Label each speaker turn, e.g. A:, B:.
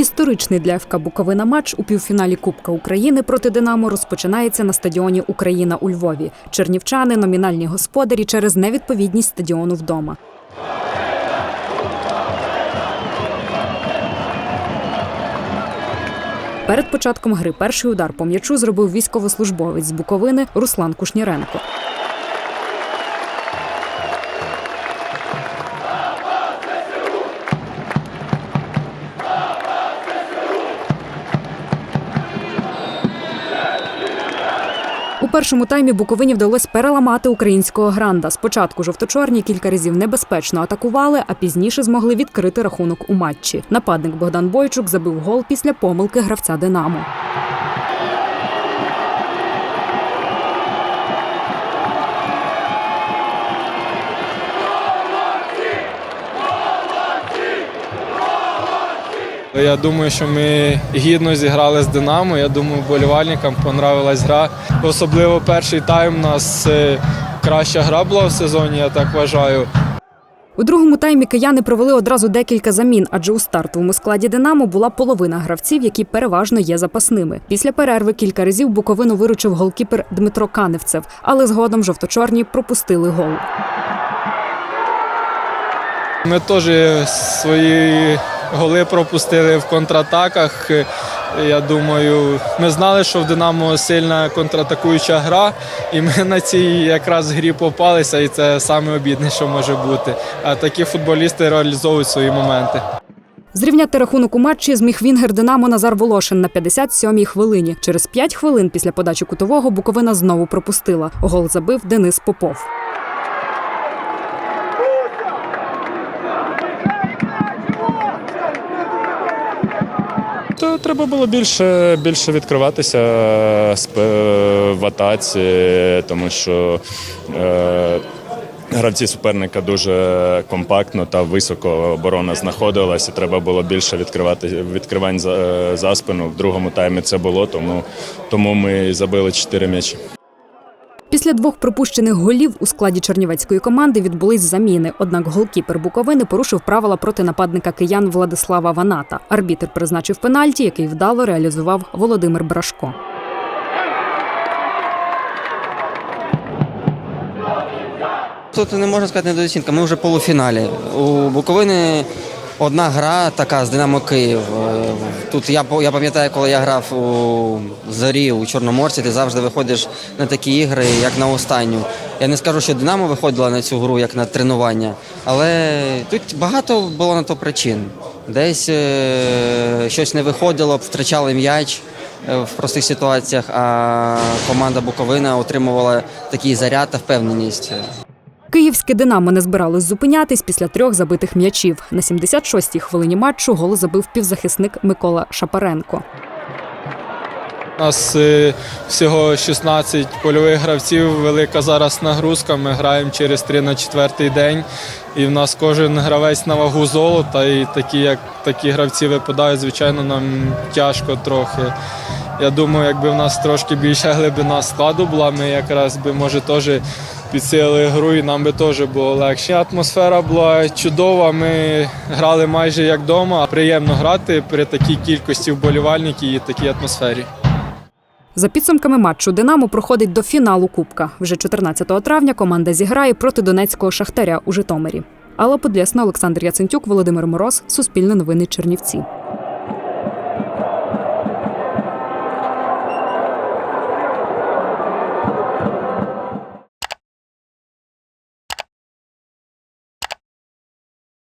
A: Історичний для ФК Буковина матч у півфіналі Кубка України проти Динамо розпочинається на стадіоні Україна у Львові. Чернівчани номінальні господарі через невідповідність стадіону вдома. Перед початком гри перший удар по м'ячу зробив військовослужбовець з Буковини Руслан Кушніренко. У першому таймі Буковині вдалося переламати українського гранда. Спочатку жовто-чорні кілька разів небезпечно атакували, а пізніше змогли відкрити рахунок у матчі. Нападник Богдан Бойчук забив гол після помилки гравця Динамо.
B: Я думаю, що ми гідно зіграли з Динамо. Я думаю, болівальникам понравилась гра. Особливо перший тайм у нас е, краща гра була в сезоні, я так вважаю.
A: У другому таймі кияни провели одразу декілька замін, адже у стартовому складі Динамо була половина гравців, які переважно є запасними. Після перерви кілька разів Буковину виручив голкіпер Дмитро Каневцев, але згодом жовто-чорні пропустили гол.
B: Ми теж свої голи пропустили в контратаках. Е, Я думаю, ми знали, що в Динамо сильна контратакуюча гра, і ми на цій якраз грі попалися, і це саме обідне, що може бути. А такі футболісти реалізовують свої моменти.
A: Зрівняти рахунок у матчі зміг Вінгер Динамо Назар Волошин на 57-й хвилині. Через 5 хвилин після подачі кутового Буковина знову пропустила. Гол забив Денис Попов.
C: То треба було більше, більше відкриватися е, в атаці, тому що е, гравці суперника дуже компактно та високо оборона знаходилася. треба було більше відкривати відкривань за, е, за спину. В другому таймі це було, тому, тому ми забили 4 м'ячі.
A: Після двох пропущених голів у складі чернівецької команди відбулись заміни. Однак голкіпер Буковини порушив правила проти нападника киян Владислава Ваната. Арбітр призначив пенальті, який вдало реалізував Володимир Брашко.
D: Тут не можна сказати недооцінка. Ми вже полуфіналі. У Буковини одна гра така з Динамо Київ. Е, Тут я я пам'ятаю, коли я грав у зорі у Чорноморці, ти завжди виходиш на такі ігри, як на останню. Я не скажу, що Динамо виходила на цю гру як на тренування, але тут багато було на то причин. Десь е, щось не виходило, втрачали м'яч е, в простих ситуаціях, а команда Буковина отримувала такий заряд та впевненість.
A: Київське Динамо не збиралось зупинятись після трьох забитих м'ячів. На 76-й хвилині матчу гол забив півзахисник Микола Шапаренко.
B: У нас е, всього 16 польових гравців, велика зараз нагрузка. Ми граємо через 3 на 4 день. І в нас кожен гравець на вагу золота. І такі, як такі гравці випадають, звичайно, нам тяжко трохи. Я думаю, якби в нас трошки більша глибина складу була, ми якраз би може теж підсилили гру і нам би теж було легше. Атмосфера була чудова. Ми грали майже як вдома. Приємно грати при такій кількості вболівальників і такій атмосфері.
A: За підсумками матчу Динамо проходить до фіналу Кубка. Вже 14 травня команда зіграє проти донецького шахтаря у Житомирі. Алла Подлєсна, Олександр Яцентюк, Володимир Мороз, Суспільне новини Чернівці.